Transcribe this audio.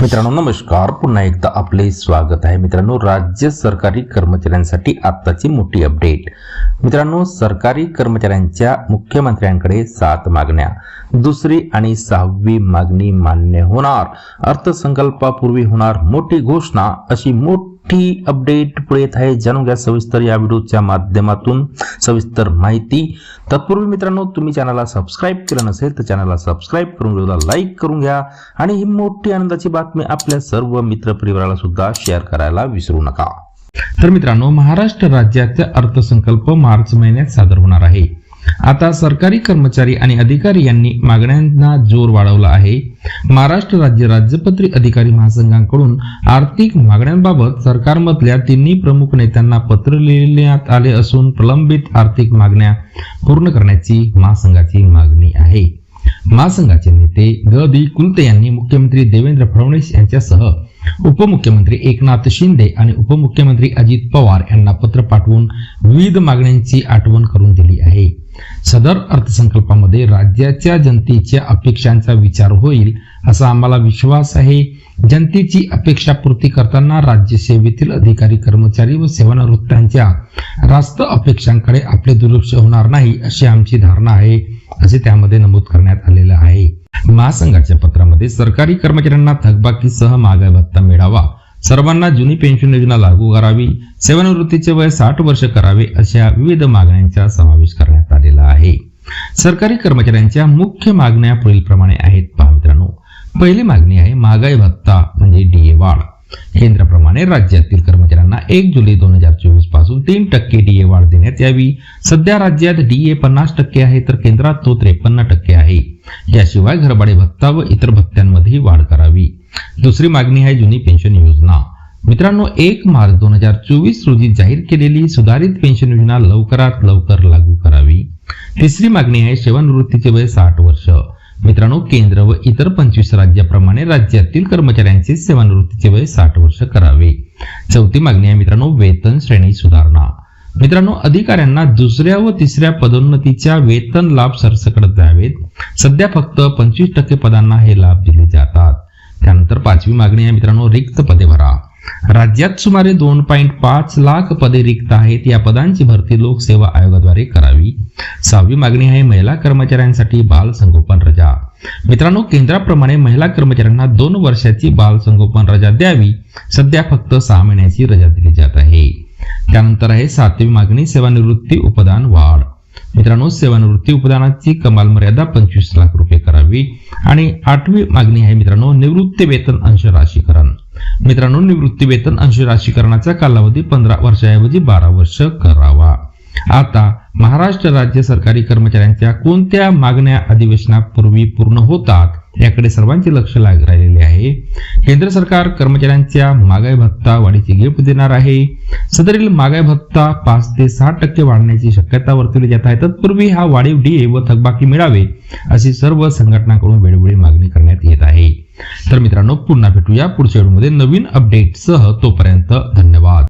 मित्रांनो नमस्कार. पुन्हा एकदा आपले स्वागत आहे. मित्रांनो राज्य सरकारी कर्मचाऱ्यांसाठी आत्ताची मोठी अपडेट मित्रांनो सरकारी कर्मचाऱ्यांच्या मुख्यमंत्र्यांकडे सात मागण्या. दुसरी आणि सहावी मागणी मान्य होणार. अर्थसंकल्पापूर्वी होणार मोठी घोषणा अशी मोठी अपडेट पुढे येत आहे. जाणून घ्या सविस्तर या व्हिडिओच्या माध्यमातून सविस्तर माहिती. तत्पूर्वी मित्रांनो तुम्ही चॅनलला सबस्क्राईब केलं नसेल तर चॅनलला सबस्क्राईब करून व्हिडिओला लाईक करून घ्या. आणि ही मोठी आनंदाची बातमी आपल्या सर्व मित्र परिवाराला सुद्धा शेअर करायला विसरू नका. तर मित्रांनो महाराष्ट्र राज्याचा अर्थसंकल्प मार्च महिन्यात सादर होणार आहे. आता सरकारी कर्मचारी आणि अधिकारी यांनी मागण्यांना जोर वाढवला आहे. महाराष्ट्र राज्य राज्यपत्री अधिकारी महासंघाकडून आर्थिक मागण्यांबाबत सरकारमधल्या तिन्ही प्रमुख नेत्यांना पत्र लिहिण्यात आले असून प्रलंबित आर्थिक मागण्या पूर्ण करण्याची महासंघाची मागणी आहे. महासंघाचे नेते ग. दी कुलते यांनी मुख्यमंत्री देवेंद्र फडणवीस यांच्यासह उपमुख्यमंत्री एकनाथ शिंदे आणि उपमुख्यमंत्री अजित पवार यांना पत्र पाठवून विविध मागण्यांची आठवण करून दिली आहे. सदर अर्थसंकल्पामध्ये राज्याच्या जनतेच्या अपेक्षांचा विचार होईल असा आम्हाला विश्वास आहे. जनतेची अपेक्षा पूर्ती करताना राज्य सेवेतील अधिकारी कर्मचारी व सेवानिवृत्तांच्या रास्त अपेक्षांकडे आपले दुर्लक्ष होणार नाही अशी आमची धारणा आहे. असे त्यामध्ये नमूद करण्यात आलेलं आहे. महासंघाच्या पत्रामध्ये सरकारी कर्मचाऱ्यांना थकबाकीसह महागाई भत्ता मिळावा सर्वांना जुनी पेन्शन योजना लागू करावी सेवानिवृत्तीचे वय साठ वर्ष करावे अशा विविध मागण्यांचा समावेश करण्यात आलेला आहे. सरकारी कर्मचाऱ्यांच्या मुख्य मागण्या पुढीलप्रमाणे आहेत पहा मित्रांनो. पहिली मागणी आहे महागाई भत्ता म्हणजे डीए वाढ. केंद्राप्रमाणे राज्यातील कर्मचाऱ्यांना एक जुलै दोन हजार चोवीसपासून तीन टक्के डीए वाढ देण्यात यावी. सध्या राज्यात डीए पन्नास टक्के आहे तर केंद्रात तो त्रेपन्न टक्के आहे. याशिवाय घरभाडे भत्ता व इतर भत्त्यांमध्येही वाढ करावी. दुसरी मागणी आहे जुनी पेन्शन योजना. मित्रांनो एक मार्च दोन हजार चोवीस रोजी जाहीर केलेली सुधारित पेन्शन योजना लवकरात लवकर लागू करावी. तिसरी मागणी आहे सेवानिवृत्तीचे वय साठ वर्ष. मित्रांनो केंद्र व इतर पंचवीस राज्याप्रमाणे राज्यातील कर्मचाऱ्यांचे सेवानिवृत्तीचे वय साठ वर्ष करावे. चौथी मागणी आहे मित्रांनो वेतन श्रेणी सुधारणा. मित्रांनो अधिकाऱ्यांना दुसऱ्या व तिसऱ्या पदोन्नतीच्या वेतन लाभ सरसकट द्यावेत. सध्या फक्त पंचवीस टक्के पदांना हे लाभ दिले जातात. त्यानंतर पाचवी मागणी आहे मित्रांनो रिक्त पदे भरा. राज्यात सुमारे दोन पॉईंट पाच लाख पदे रिक्त आहेत. या पदांची भरती लोकसेवा आयोगाद्वारे करावी. सहावी मागणी आहे महिला कर्मचाऱ्यांसाठी बाल संगोपन रजा. मित्रांनो केंद्राप्रमाणे महिला कर्मचाऱ्यांना दोन वर्षाची बाल संगोपन रजा द्यावी. सध्या फक्त सहा महिन्याची रजा दिली जात आहे. त्यानंतर आहे सातवी मागणी सेवानिवृत्ती उपदान वाढ. मित्रांनो सेवानिवृत्ती उपदानाची कमाल मर्यादा पंचवीस लाख रुपये करावी. आणि आठवी मागणी आहे मित्रांनो निवृत्ती वेतन अंश राशीकरण. मित्रांनो निवृत्ती वेतन अंश राशीकरणाचा कालावधी पंधरा वर्षाऐवजी बारा वर्ष करावा. आता महाराष्ट्र राज्य सरकारी कर्मचाऱ्यांच्या कोणत्या मागण्या अधिवेशनापूर्वी पूर्ण होतात? याकडे सर्वांचे लक्ष लाग राहिलेले आहे. केंद्र सरकार कर्मचाऱ्यांच्या महागाई भत्ता वाढीची गिफ्ट देणार आहे. सदरील महागाई भत्ता पाच ते सहा टक्के वाढण्याची शक्यता वर्तवली जात आहे. तत्पूर्वी हा वाढीव डीए व थकबाकी मिळावे अशी सर्व संघटनांकडून वेळोवेळी मागणी करण्यात येत आहे. तर मित्रांनो पुन्हा भेटूया पुढच्या व्हिडिओमध्ये. नवीन अपडेटसह तोपर्यंत धन्यवाद.